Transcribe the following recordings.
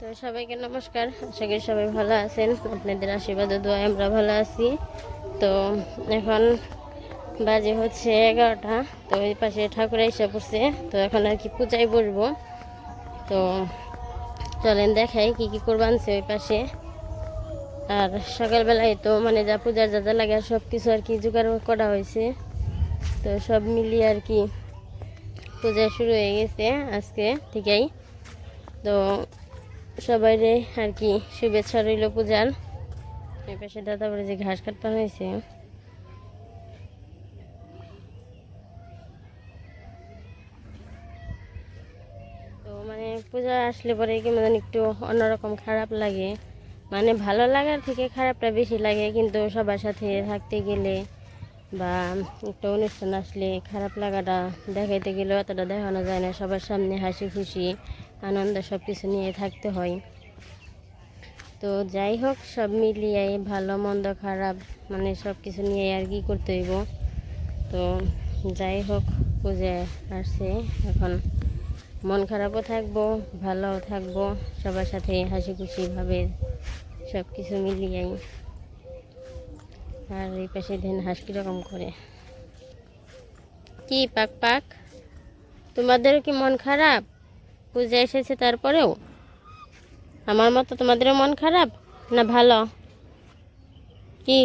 তো সবাইকে নমস্কার। আশা করি সবাই ভালো আছেন। আপনাদের আশীর্বাদ ও দোয়ায় আমরা ভালো আছি। তো এখন বাজে হচ্ছে এগারোটা। তো ওই পাশে ঠাকুর এসে পড়ছে। তো এখন আর কি পূজায় বসবো। তো চলেন দেখাই কি কি করব আনছে ওই পাশে। আর সকালবেলায় তো মানে যা পূজার যা যা লাগে সব কিছু আর কি জোগাড় করা হয়েছে। তো সব মিলিয়ে আর কি পূজা শুরু হয়ে গেছে আজকে থেকেই। তো সবাইরে আর কি, শুভেচ্ছা রইল পূজার। এই পাশে দাদা বলে যে ঘাস কাটতে হয়েছে। তো মানে পূজা আসলে পরে কেমন জানি একটু অন্যরকম খারাপ লাগে। মানে ভালো লাগার থেকে খারাপটা বেশি লাগে, কিন্তু সবার সাথে থাকতে গেলে বা একটা অনুষ্ঠান আসলে খারাপ লাগাটা দেখাইতে গেলেও অতটা দেখানো যায় না, সবার সামনে হাসি খুশি। আনন্দ সব কিছু নিয়ে থাকতে হয়। তো যাই হোক, সব মিলিয়ে ভালো, মন্দ, খারাপ মানে সব কিছু নিয়ে আর কি করতে হইব। তো যাই হোক পূজায় আসছে, এখন মন খারাপও থাকব, ভালোও থাকব, সবার সাথে হাসি খুশিভাবে সব কিছু মিলিয়েই আর এই পাশে দেন হাঁস কীরকম করে। কি পাক পাক? তোমাদেরও কি মন খারাপ? পূজা এসেছে তারপরেও? আমার মতো তোমাদেরও মন খারাপ? না ভালো? কি?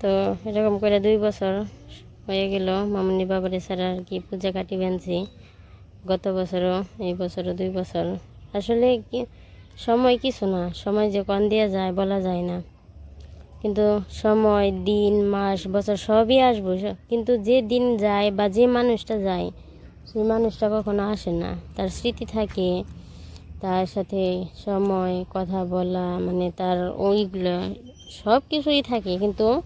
তো এরকম করে দুই বছর হয়ে গেল, মামনি বাবার ছাড়া আর কি পূজা কাটি বানছি গত বছরও, এই বছরও দুই বছর। আসলে কি, সময় কিছু না, সময় যে কন দেওয়া যায়, বলা যায় না। কিন্তু সময়, দিন, মাস, বছর সবই আসব। কিন্তু যে দিন যায় বা যে মানুষটা যায়, সেই মানুষটা কখনো আসে না। তার স্মৃতি থাকে, তার সাথে সময়, কথা বলা মানে তার ওইগুলো সব কিছুই থাকে। কিন্তু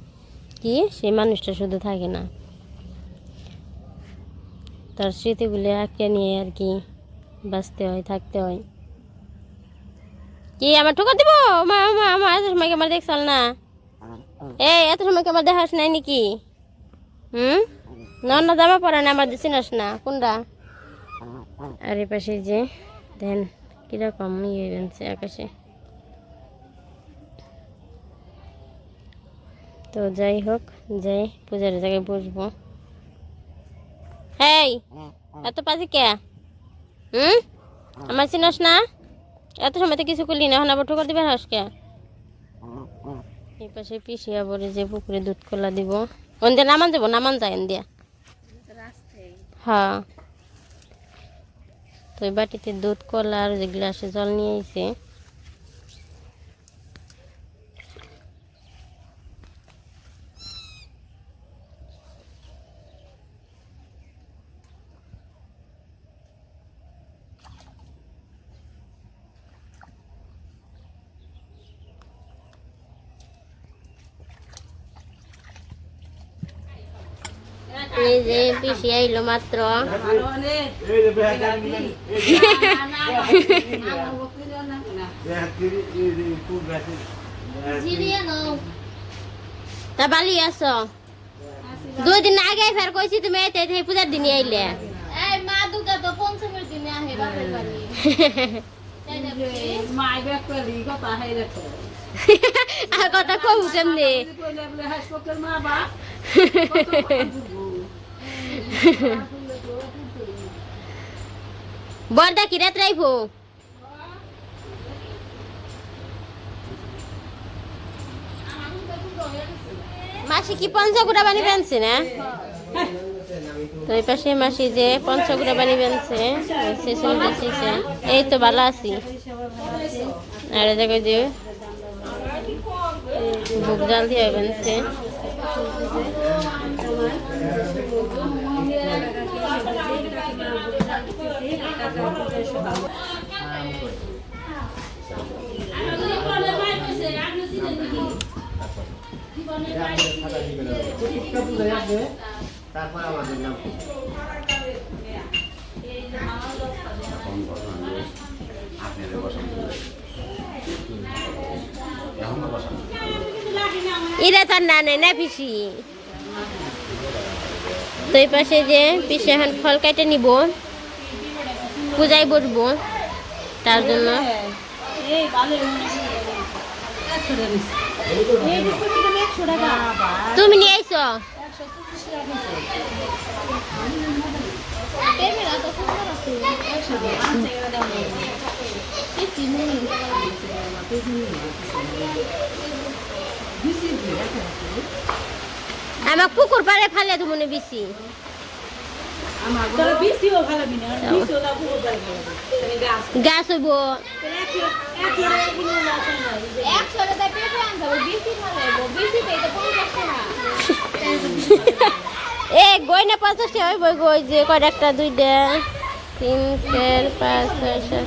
কি? সেই মানুষটা শুধু থাকে না। তার স্মৃতিগুলো আঁকড়ে নিয়ে আর কি বাঁচতে হয়, থাকতে হয়। কি, আমার ঠোকা দিব? মা মা কি আমার দেখছাল না। এই, এত সময় কি আমার দেখাস নাই নাকি? হুম? না না জামা পরা না আমার চিনাস না। কোনটা আর পাশে যে, দেন, কীরকম ইয়ে বেনছে আকাশে। তো যাই হোক, যাই, পূজার জায়গায় বসবো। এই এত পাজি কে? হুম? আমার চিনস না? এত সময় তো কিছু করলি না, এখন আবার ঠোকর দিবে হাস কে? এই পাশে পিসিয়া বলে যে পুকুরে দুধ কলা দিব। ওন দিয়ে নামান যাব নামান যায় এন দিয়া হ্যাঁ। তো বাটিতে দুধ কলা আর যে গ্লাসে জল নিয়ে আইছে। যে পিসি আইলো মাত্র। তা বালি আছো? দুই দিন আগে ফের কইছি তুমি এতে এই পূজার দিনে আইলে। মা দুর্গা তো পঞ্চমীর দিনে আহে বাপের বাড়ি। তাই না বুঝি? মাই ব্যাগ করি কথা হাই রাখো আর কথা কম কেমনি? হাসপাতাল মা বা বড়দা কি রাত রাইবো? মাসি কি পঞ্চগুড়া বানি বেনছে না? তো এই পাশে মাসি যে পঞ্চগুড়া বানি বেনছে এই তো ভালো আছি। আর জায়গায় যে ভোগ জাল দিয়ে বেনছে তারপর আমাদের নাম আপনাদের বসান এখন বসান ইরা তার না নেই না পিসি। তো এই পাশে যে পিসে এখন ফল কাটে নিব পূজায় বসবো তার জন্য। তুমি নিয়ে আইছো ক্যামেরা তো সুন্দর আছে একশো টাকা আনছে এগুলো দাম নেই। কি চিনি বিশি দিয়ে রাখা আছে। আমার পুকুর পাড়ে ফেলে তো মনে বেশি গাছ গাছ হইব। তাহলে এক কিলো এক কিলো এক কিলো গাছ না। এই একশো টাকা পেঁপে আনতে হবে বেশি ভালো হবে বেশি পেয়ে তো পঞ্চাশ টাকা। এ গয়না পঞ্চাশ টাকা হইব গই যে কয়টা একটা দুইটা তিন চার পাঁচ ছয় সাত।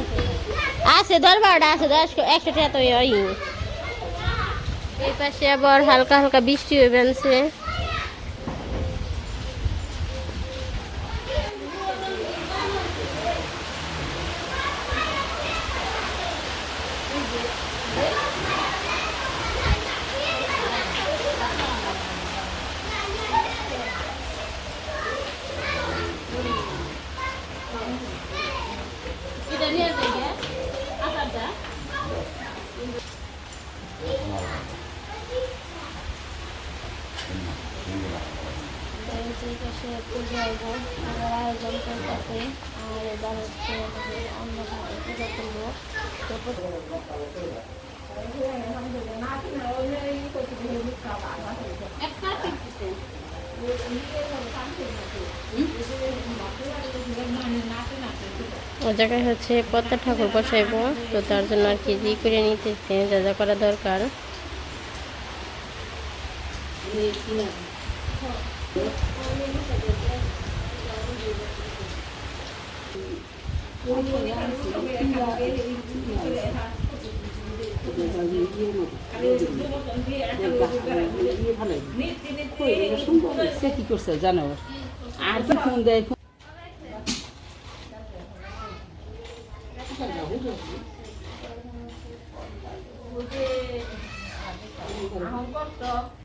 আছে দশ বারোটা আছে দশ একশো টাকা তো ওই এই পাশে আবার হালকা হালকা বৃষ্টি হয়ে বেনছে এটা নিয়ে যাই আচারটা করতেছে আর এবার হচ্ছে আমাদের পূজা করব। ও জায়গায় হচ্ছে পদ্মা ঠাকুর বসাইবো, তো তার জন্য আর কি জি করে নিতেছে, যা যা করা দরকার। সে কি করছে জানো আর কি ফোন দেয়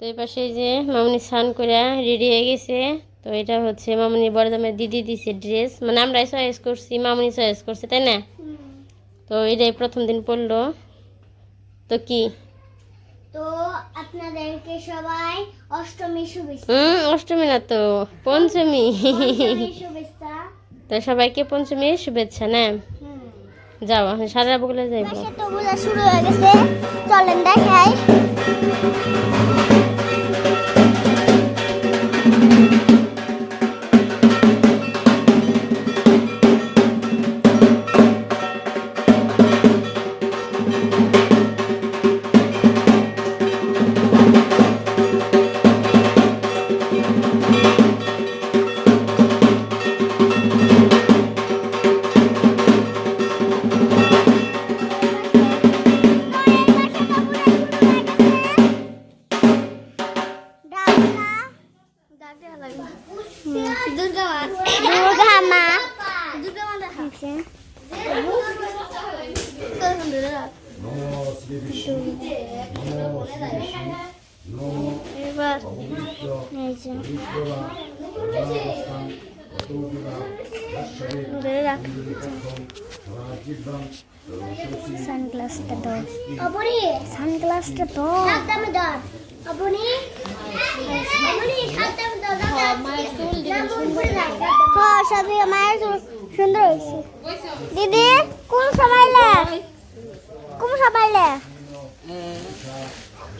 এই পাশে যে মামনি স্নান করে রেডি হয়ে গেছে। তো এটা হচ্ছে মামনি বড় দামের দিদি দিছে ড্রেস মানে আমরাই চয়েস করছি মামনি চয়েস করছে তাই না? তো এটাই প্রথম দিন পড়ল। তো কি? তো আপনাদেরকে সবাই অষ্টমী শুভেচ্ছা। হুম অষ্টমী না তো পঞ্চমী। পঞ্চমী শুভেচ্ছা। তো সবাইকে পঞ্চমীর শুভেচ্ছা না। যাও এখন সারা বগলে যাইব। শুরু হয়ে গেছে। চলেন দেখাই। সবই সুন্দর হয়েছে। দিদি কোন সবাইলে কোন সবাইলে সাথে ওদিকে ধরে রাখ সাথে ধরে রাখ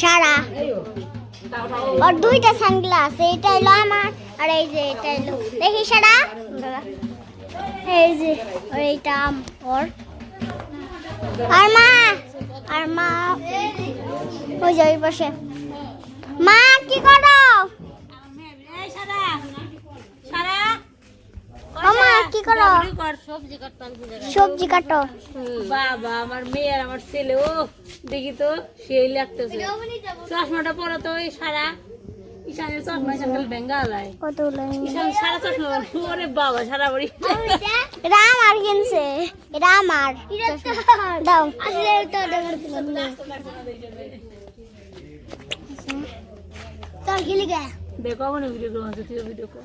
সারা। আর দুইটা সানগ্লাস এইটা হলো আমার, আর এই যে এটা হলো দেখি সারা। এই যে, আর ওর আর মা আর মা। মা, কি করো? সারা। ও কি করো? সবজি কাটতাম সবজি কাটো। বাবা আমার মেয়ে আর আমার ছেলে ও দেখি তো সেই লাগতেছে। চশমাটা পরা তো এই সারা। ঈশানের চশমা ঈশান বেঙ্গা লাই। কত ঈশান সারা চশমা ওরে বাবা সারা বড়ি। এটা আমার কিনছে। এটা আমার। দাও। আসলে তো তোর গিলি গে। দেখো ভিডিও করো ভিডিও কর।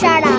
সারা।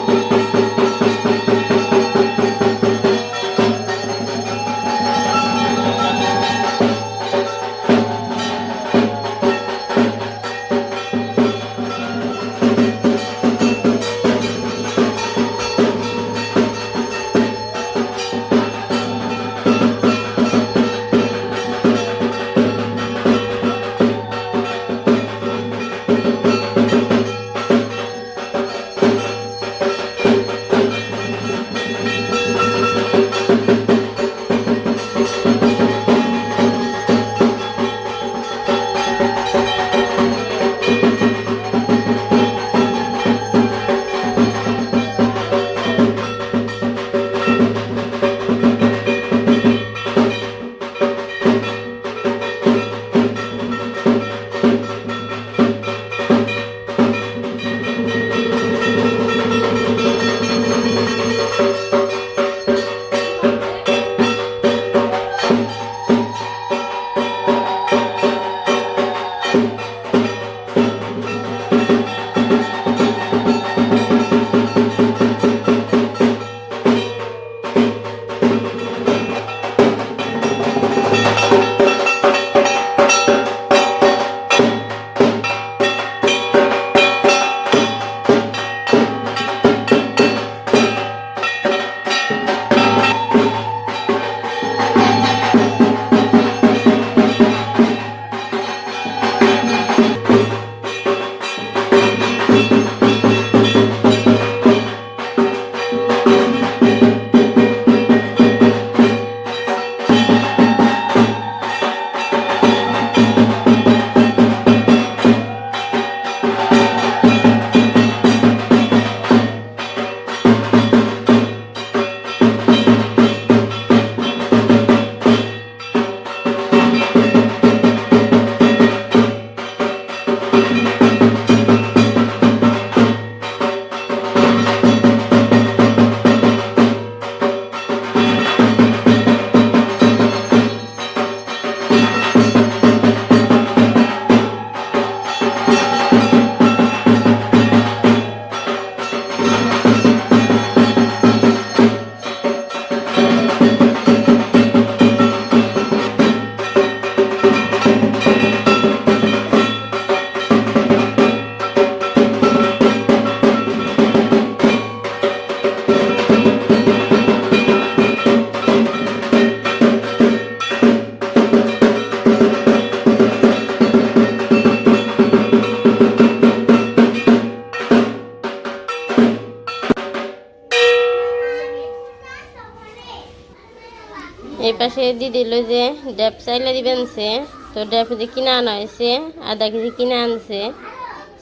এই পাশে দিদি লো যে ড্যাপ চাইলে দিবেন সে। তো ড্যাপ যে কিনা আনা হয়েছে আধা কেজি কিনে আনছে,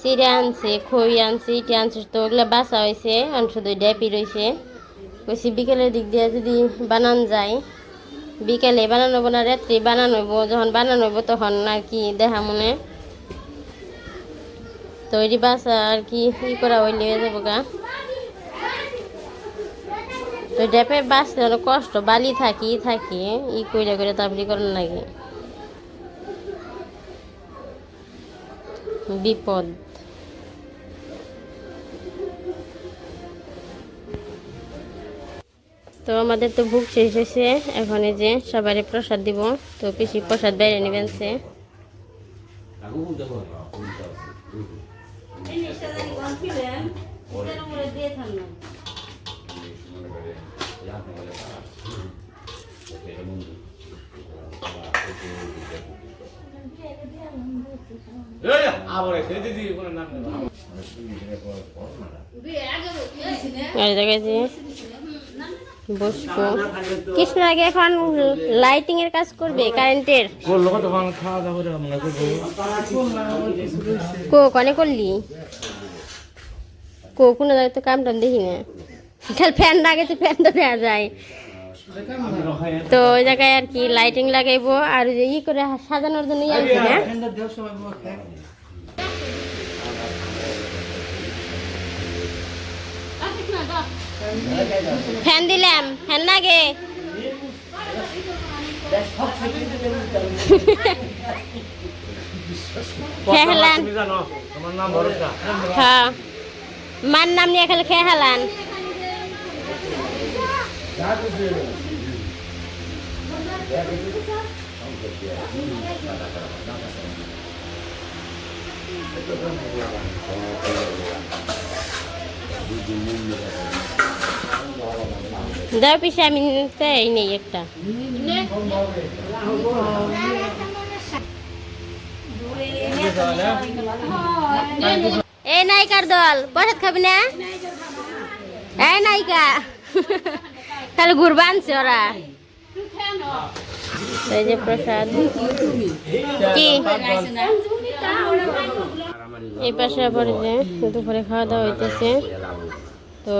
চিড়ে আনছে, খই আনছে, ইটে আনছে, তো ওগুলো বাসা হয়েছে অন শুধু ড্যাপই রয়েছে কইছি বিকেলের দিক দিয়ে যদি বানান যায় বিকেলে বানানো না, রাত্রি বানানো যখন বানানো তখন আর কি দেখা মনে। তো ওই বাসা আর কি ই করা হইলে যাব গা। তো ডেপে বাঁচতে অনেক কষ্ট বালি থাকি থাকি ই কইরা করে তারপরে করার লাগে। বিপদ। তো আমাদের তো ভুক শেষ হয়েছে এখন এই যে সবারই প্রসাদ দিব তো পিসি প্রসাদ বাইরে নেবেন সে। বসবো। কৃষ্ণ আগে এখন লাইটিং এর কাজ করবে কারেন্টের কো কনে করলি? কো কোনো তো কাম দেখি না। খালি ফ্যান লাগাইছে ফ্যান তো দেওয়া যায়। তো ওই জায়গায় আর কি লাইটিং লাগাইবো আর ই করে সাজানোর জন্য আনছে না ফ্যান দিলাম ফ্যান লাগে। খেয়ে হেলান। হ্যাঁ। মার নাম নিয়ে খালি খেয়ে হেলান। দাও পিসে আমি এই নেই একটা। এই নায়িকার দল প্রসাদ খাবি না? এই নায়িকা। খালি ঘুরবা আনছে ওরা। এই যে প্রসাদ। কি? এই পাশে আবার যে দুপুরে খাওয়া দাওয়া হইতেছে। তো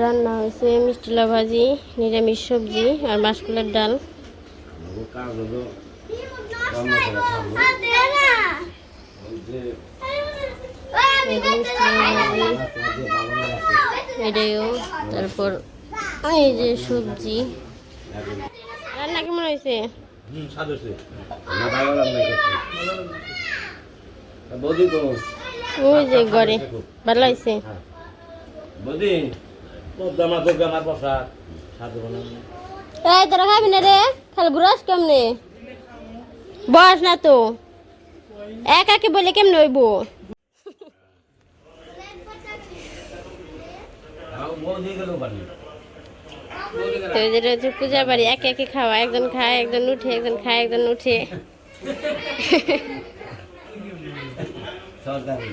রান্না হয়েছে মিষ্টিলা ভাজি নিরামিষ সবজি আর মাসকলার ডাল। কাজ এটাইও তারপর এই যে সবজি। রান্না কেমন হয়েছে? ভালো ওই যে ঘরে ভালো হয়েছে? বানানো এই তোরা খাবি না রে? খালি ঘুরাস কেমনে? বস না তো। একাকে বলে কেমনে হইব বৌদি গেল বাড়ি তো যেটা হচ্ছে পূজা বাড়ি একে একে খাওয়া একজন খায় একজন উঠে একজন খায় একজন উঠে। সরকারি।